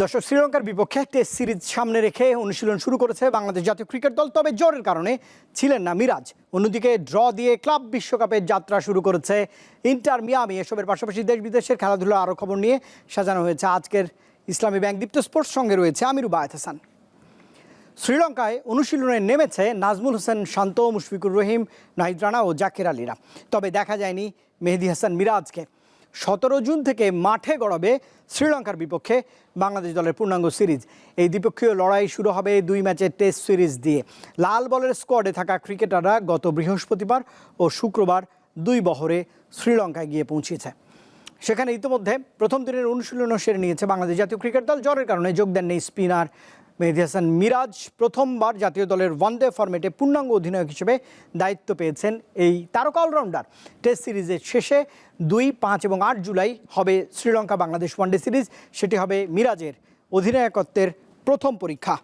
দর্শক, শ্রীলঙ্কার বিপক্ষে টেস্ট সিরিজ সামনে রেখে অনুশীলন শুরু করেছে বাংলাদেশ জাতীয় ক্রিকেট দল, তবে জ্বরের কারণে ছিলেন না মিরাজ। অন্যদিকে ড্র দিয়ে ক্লাব বিশ্বকাপের যাত্রা শুরু করেছে ইন্টার মিয়ামি। এসবের পাশাপাশি দেশ বিদেশের খেলাধুলা আরও খবর নিয়ে সাজানো হয়েছে আজকের ইসলামী ব্যাংক দীপ্ত স্পোর্টস সঙ্গে রয়েছে আমিরু বায়েত হাসান। শ্রীলঙ্কায় অনুশীলনে নেমেছে নাজমুল হোসেন, শান্ত, মুশফিকুর রহিম, নাহিদ রানা ও জাকির আলীরা। তবে দেখা যায়নি মেহেদি হাসান মিরাজকে। সতেরো জুন থেকে মাঠে গড়াবে শ্রীলঙ্কার বিপক্ষে বাংলাদেশ দলের পূর্ণাঙ্গ সিরিজ। এই দ্বিপক্ষীয় লড়াই শুরু হবে দুই ম্যাচের টেস্ট সিরিজ দিয়ে। লাল বলের স্কোয়াডে থাকা ক্রিকেটাররা গত বৃহস্পতিবার ও শুক্রবার দুই বহরে শ্রীলঙ্কায় গিয়ে পৌঁছেছে। সেখানে ইতিমধ্যে প্রথম দিনের অনুশীলনও সেরে নিয়েছে বাংলাদেশ জাতীয় ক্রিকেট দল। জ্বরের কারণে যোগ দেননি স্পিনার মেহেদি হাসান মিরাজ প্রথমবার জাতীয় দলের ওয়ানডে ফরম্যাটে পূর্ণাঙ্গ অধিনায়ক হিসেবে দায়িত্ব পেয়েছেন এই তারকা অলরাউন্ডার টেস্ট সিরিজের শেষে দুই, পাঁচ এবং আট জুলাই হবে শ্রীলঙ্কা বাংলাদেশ ওয়ানডে সিরিজ সেটি হবে মিরাজের অধিনায়কত্বের প্রথম পরীক্ষা।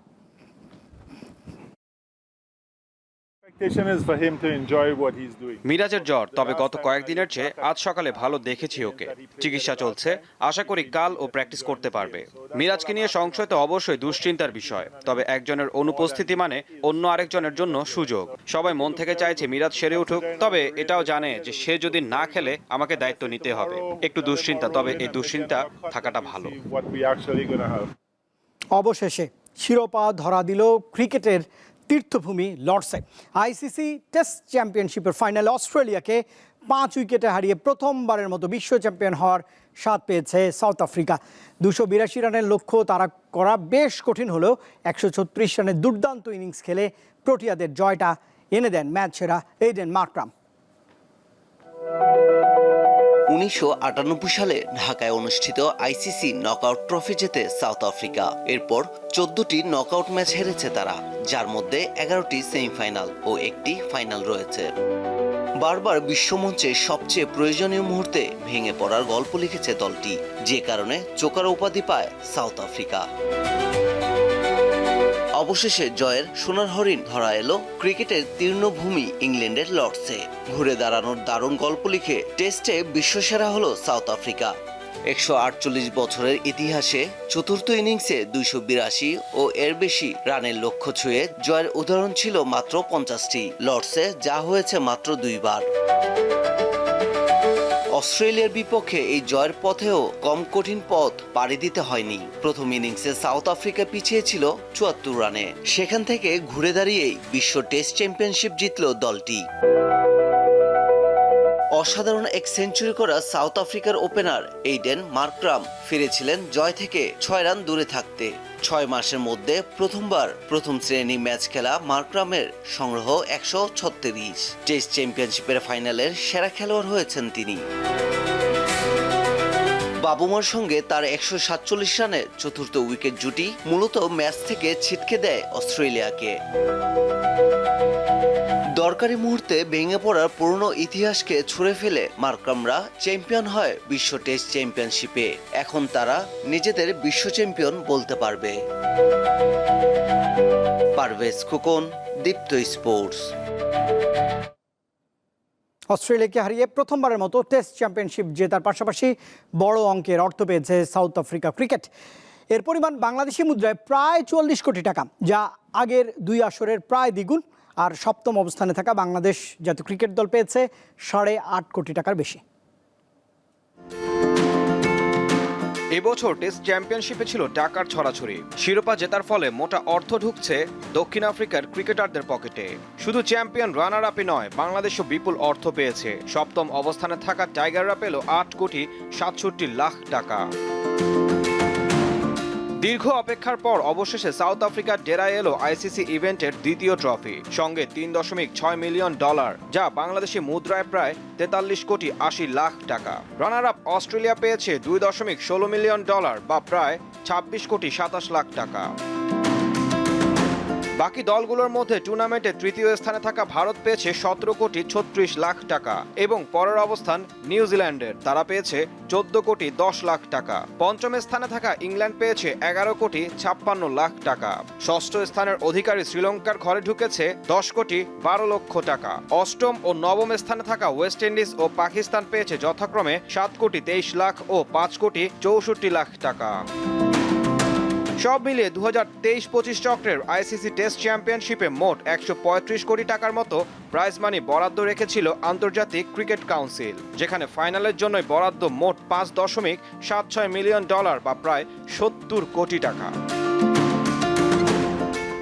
মিরাজের জ্বর তবে গত কয়েকদিনের চেয়ে আজ সকালে ভালো দেখেছি ওকে। চিকিৎসা চলছে আশা করি কাল ও প্র্যাকটিস করতে পারবে। মিরাজকে নিয়ে সংশয় তো অবশ্যই দুশ্চিন্তার বিষয় তবে একজনের অনুপস্থিতি মানে অন্য আরেকজনের জন্য সুযোগ। সবাই মন থেকে চাইছে মিরাজ সেরে উঠুক তবে এটাও জানে যে সে যদি না খেলে আমাকে দায়িত্ব নিতে হবে। একটু দুশ্চিন্তা তবে এই দুশ্চিন্তা থাকাটা ভালো. অবশেষে শিরোপা ধরা দিল ক্রিকেটের তীর্থভূমি লর্ডসে। আইসিসি টেস্ট চ্যাম্পিয়নশিপের ফাইনালে অস্ট্রেলিয়াকে পাঁচ উইকেটে হারিয়ে প্রথমবারের মতো বিশ্ব চ্যাম্পিয়ন হওয়ার স্বাদ পেয়েছে সাউথ আফ্রিকা। দুশো বিরাশি রানের লক্ষ্য তারা করা বেশ কঠিন হলেও একশো ছত্রিশ রানের দুর্দান্ত ইনিংস খেলে প্রোটিয়াদের জয়টা এনে দেন ম্যাচ সেরা এইডেন মার্ক্রাম। উনিশশো আটানব্বই সালে ঢাকায় অনুষ্ঠিত আইসিসি নকআউট ট্রফি জেতে সাউথ আফ্রিকা। এরপর চোদ্দটি নকআউট ম্যাচ হেরেছে তারা, যার মধ্যে এগারোটি সেমিফাইনাল ও একটি ফাইনাল রয়েছে। বারবার বিশ্বমঞ্চে সবচেয়ে প্রয়োজনীয় মুহূর্তে ভেঙে পড়ার গল্প লিখেছে দলটি, যে কারণে চোকার উপাধি পায় সাউথ আফ্রিকা। অবশেষে জয়ের সোনার হরিণ ধরা এলো ক্রিকেটের তীর্ণভূমি ইংল্যান্ডের লর্ডসে। ঘুরে দাঁড়ানোর দারুণ গল্প লিখে টেস্টে বিশ্বসেরা হলো সাউথ আফ্রিকা। একশো আটচল্লিশ বছরের ইতিহাসে চতুর্থ ইনিংসে দুইশো বিরাশি ও এর বেশি রানের লক্ষ্য ছুঁয়ে জয়ের উদাহরণ ছিল মাত্র পঞ্চাশটি। লর্ডসে যা হয়েছে মাত্র দুইবার। অস্ট্রেলিয়ার বিপক্ষে এই জয়ের পথেও কম কঠিন পথ পাড়ি দিতে হয়নি। প্রথম ইনিংসে সাউথ আফ্রিকা পিছিয়ে ছিল চুয়াত্তর রানে। সেখান থেকে ঘুরে দাঁড়িয়েই বিশ্ব টেস্ট চ্যাম্পিয়নশিপ জিতল দলটি। অসাধারণ এক সেঞ্চুরি করা সাউথ আফ্রিকার ওপেনার এইডেন মার্ক্রাম ফিরেছিলেন জয় থেকে ছয় রান দূরে থাকতে। ছয় মাসের মধ্যে প্রথমবার প্রথম শ্রেণি ম্যাচ খেলা মার্ক্রামের সংগ্রহ একশো ছত্রিশ। টেস্ট চ্যাম্পিয়নশিপের ফাইনালের সেরা খেলোয়াড় হয়েছেন তিনি। বাবুমার সঙ্গে তার একশো সাতচল্লিশ রানের চতুর্থ উইকেট জুটি মূলত ম্যাচ থেকে ছিটকে দেয় অস্ট্রেলিয়াকে। দরকারি মুহূর্তে ভেঙে পড়ার পুরনো ইতিহাসকে ছুঁড়ে ফেলে মার্কামরা চ্যাম্পিয়ন হয় বিশ্ব টেস্ট চ্যাম্পিয়নশিপে। এখন তারা নিজেদের বিশ্ব চ্যাম্পিয়ন বলতে পারবে। পারভেজ খোকন, দীপ্ত স্পোর্টস। অস্ট্রেলিয়াকে হারিয়ে প্রথমবারের মতো টেস্ট চ্যাম্পিয়নশিপ জেতার পাশাপাশি বড় অঙ্কের অর্থ পেয়েছে সাউথ আফ্রিকা ক্রিকেট। এর পরিমাণ বাংলাদেশি মুদ্রায় প্রায় চুয়াল্লিশ কোটি টাকা, যা আগের দুই আসরের প্রায় দ্বিগুণ। আর সপ্তম অবস্থানে থাকা বাংলাদেশ জাতীয় ক্রিকেট দল পেয়েছে সাড়ে আট কোটি টাকার বেশি। এবছর টেস্ট চ্যাম্পিয়নশিপে ছিল টাকার ছড়াছড়ি। শিরোপা জেতার ফলে মোটা অর্থ ঢুকছে দক্ষিণ আফ্রিকার ক্রিকেটারদের পকেটে। শুধু চ্যাম্পিয়ন রানার আপে নয়, বাংলাদেশও বিপুল অর্থ পেয়েছে। সপ্তম অবস্থানে থাকা টাইগাররা পেল আট কোটি সাতষট্টি লাখ টাকা। দীর্ঘ অপেক্ষার পর অবশেষে সাউথ আফ্রিকার ডেরায় এলো আইসিসি ইভেন্টের দ্বিতীয় ট্রফি, সঙ্গে তিন দশমিক ছয় মিলিয়ন ডলার, যা বাংলাদেশি মুদ্রায় প্রায় তেতাল্লিশ কোটি আশি লাখ টাকা। রানার আপ অস্ট্রেলিয়া পেয়েছে দুই দশমিক ষোলো মিলিয়ন ডলার বা প্রায় ছাব্বিশ কোটি সাতাশ লাখ টাকা। বাকি দলগুলোর মধ্যে টুর্নামেন্টে তৃতীয় স্থানে থাকা ভারত পেয়েছে সতেরো কোটি ছত্রিশ লাখ টাকা এবং পরের অবস্থান নিউজিল্যান্ডের। তারা পেয়েছে চোদ্দ কোটি দশ লাখ টাকা। পঞ্চম স্থানে থাকা ইংল্যান্ড পেয়েছে এগারো কোটি ছাপ্পান্ন লাখ টাকা। ষষ্ঠ স্থানের অধিকারী শ্রীলঙ্কার ঘরে ঢুকেছে দশ কোটি বারো লক্ষ টাকা। অষ্টম ও নবম স্থানে থাকা ওয়েস্ট ইন্ডিজ ও পাকিস্তান পেয়েছে যথাক্রমে সাত কোটি তেইশ লাখ ও পাঁচ কোটি চৌষট্টি লাখ টাকা। সব মিলিয়ে দু হাজার তেইশ পঁচিশ চক্রের আইসিসি টেস্ট চ্যাম্পিয়নশিপে মোট একশো পঁয়ত্রিশ কোটি টাকার মতো প্রাইজ মানি বরাদ্দ রেখেছিল আন্তর্জাতিক ক্রিকেট কাউন্সিল, যেখানে ফাইনালের জন্যই বরাদ্দ মোট পাঁচ দশমিক সাত ছয় মিলিয়ন ডলার বা প্রায় সত্তর কোটি টাকা।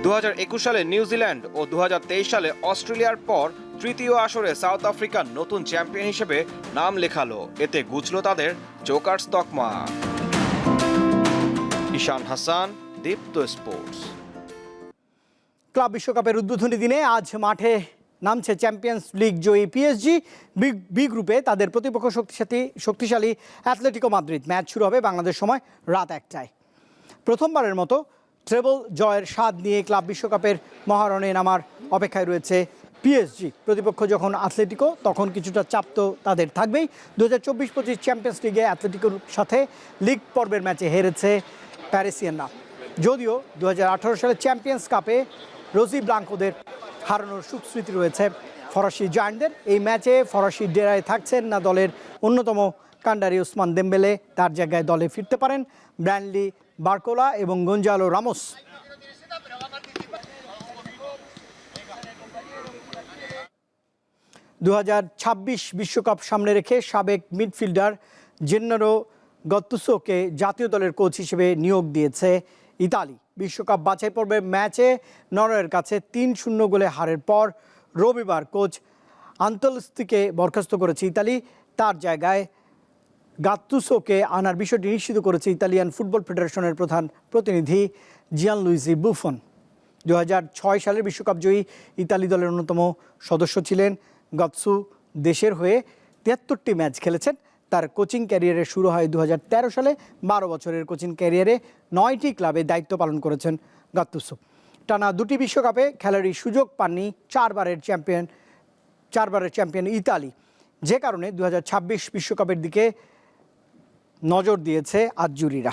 দু হাজার একুশ সালে নিউজিল্যান্ড ও দু হাজার তেইশ সালে অস্ট্রেলিয়ার পর তৃতীয় আসরে সাউথ আফ্রিকার নতুন চ্যাম্পিয়ন হিসেবে নাম লেখালো। এতে গুছল তাদের জোকার্স তকমা ঈশান হাসান, দীপ্ত স্পোর্টস। ক্লাব বিশ্বকাপের উদ্বোধনী দিনে আজ মাঠে নামছে চ্যাম্পিয়ন্স লিগ জয়ী পিএসজি বি বি গ্রুপে তাদের প্রতিপক্ষ শক্তিশালী শক্তিশালী অ্যাথলেটিকো মাদ্রিদ। ম্যাচ শুরু হবে বাংলাদেশ সময় রাত একটায়। প্রথমবারের মতো ট্রেবল জয়ের স্বাদ নিয়ে ক্লাব বিশ্বকাপের মহারণে নামার অপেক্ষায় রয়েছে পিএসজি প্রতিপক্ষ যখন অ্যাথলেটিকো, তখন কিছুটা চাপ তো তাদের থাকবেই। দু হাজার চব্বিশ পঁচিশ চ্যাম্পিয়ন্স লিগে অ্যাথলেটিকোর সাথে লিগ পর্বের ম্যাচে হেরেছে প্যারিসিয়ানরা যদিও দু সালে চ্যাম্পিয়ন্স কাপে রোজি ব্লাঙ্কোদের হারানোর সুস্মৃতি রয়েছে ফরাসি জায়ান্টদের। এই ম্যাচে ফরাসি ডেরায় থাকছেন না দলের অন্যতম কান্ডারি ওসমান দেম্বেলে। তার জায়গায় দলে ফিরতে পারেন ব্র্যান্ডলি বার্কোলা এবং গঞ্জালো রামোস। দু বিশ্বকাপ সামনে রেখে সাবেক মিডফিল্ডার জেন্নারো গত্তুসোকে জাতীয় দলের কোচ হিসেবে নিয়োগ দিয়েছে ইতালি। বিশ্বকাপ বাছাই পর্বের ম্যাচে নরওয়ের কাছে তিন শূন্য গোলে হারের পর রবিবার কোচ আন্তলস্তিকে বরখাস্ত করেছে ইতালি। তার জায়গায় গাত্তুসোকে আনার বিষয়টি নিশ্চিত করেছে ইতালিয়ান ফুটবল ফেডারেশনের প্রধান প্রতিনিধি জিয়ান লুইজি বুফন দু সালের বিশ্বকাপ জয়ী ইতালি দলের অন্যতম সদস্য ছিলেন গৎসু দেশের হয়ে তিয়াত্তরটি ম্যাচ খেলেছেন তার কোচিং ক্যারিয়ারে শুরু হয় দু হাজার তেরো সালে। বারো বছরের কোচিং ক্যারিয়ারে নয়টি ক্লাবে দায়িত্ব পালন করেছেন গাত্তুসু। টানা দুটি বিশ্বকাপে খেলারই সুযোগ পাননি চারবারের চ্যাম্পিয়ন চারবারের চ্যাম্পিয়ন ইতালি। যে কারণে দু বিশ্বকাপের দিকে নজর দিয়েছে আজজুরিরা।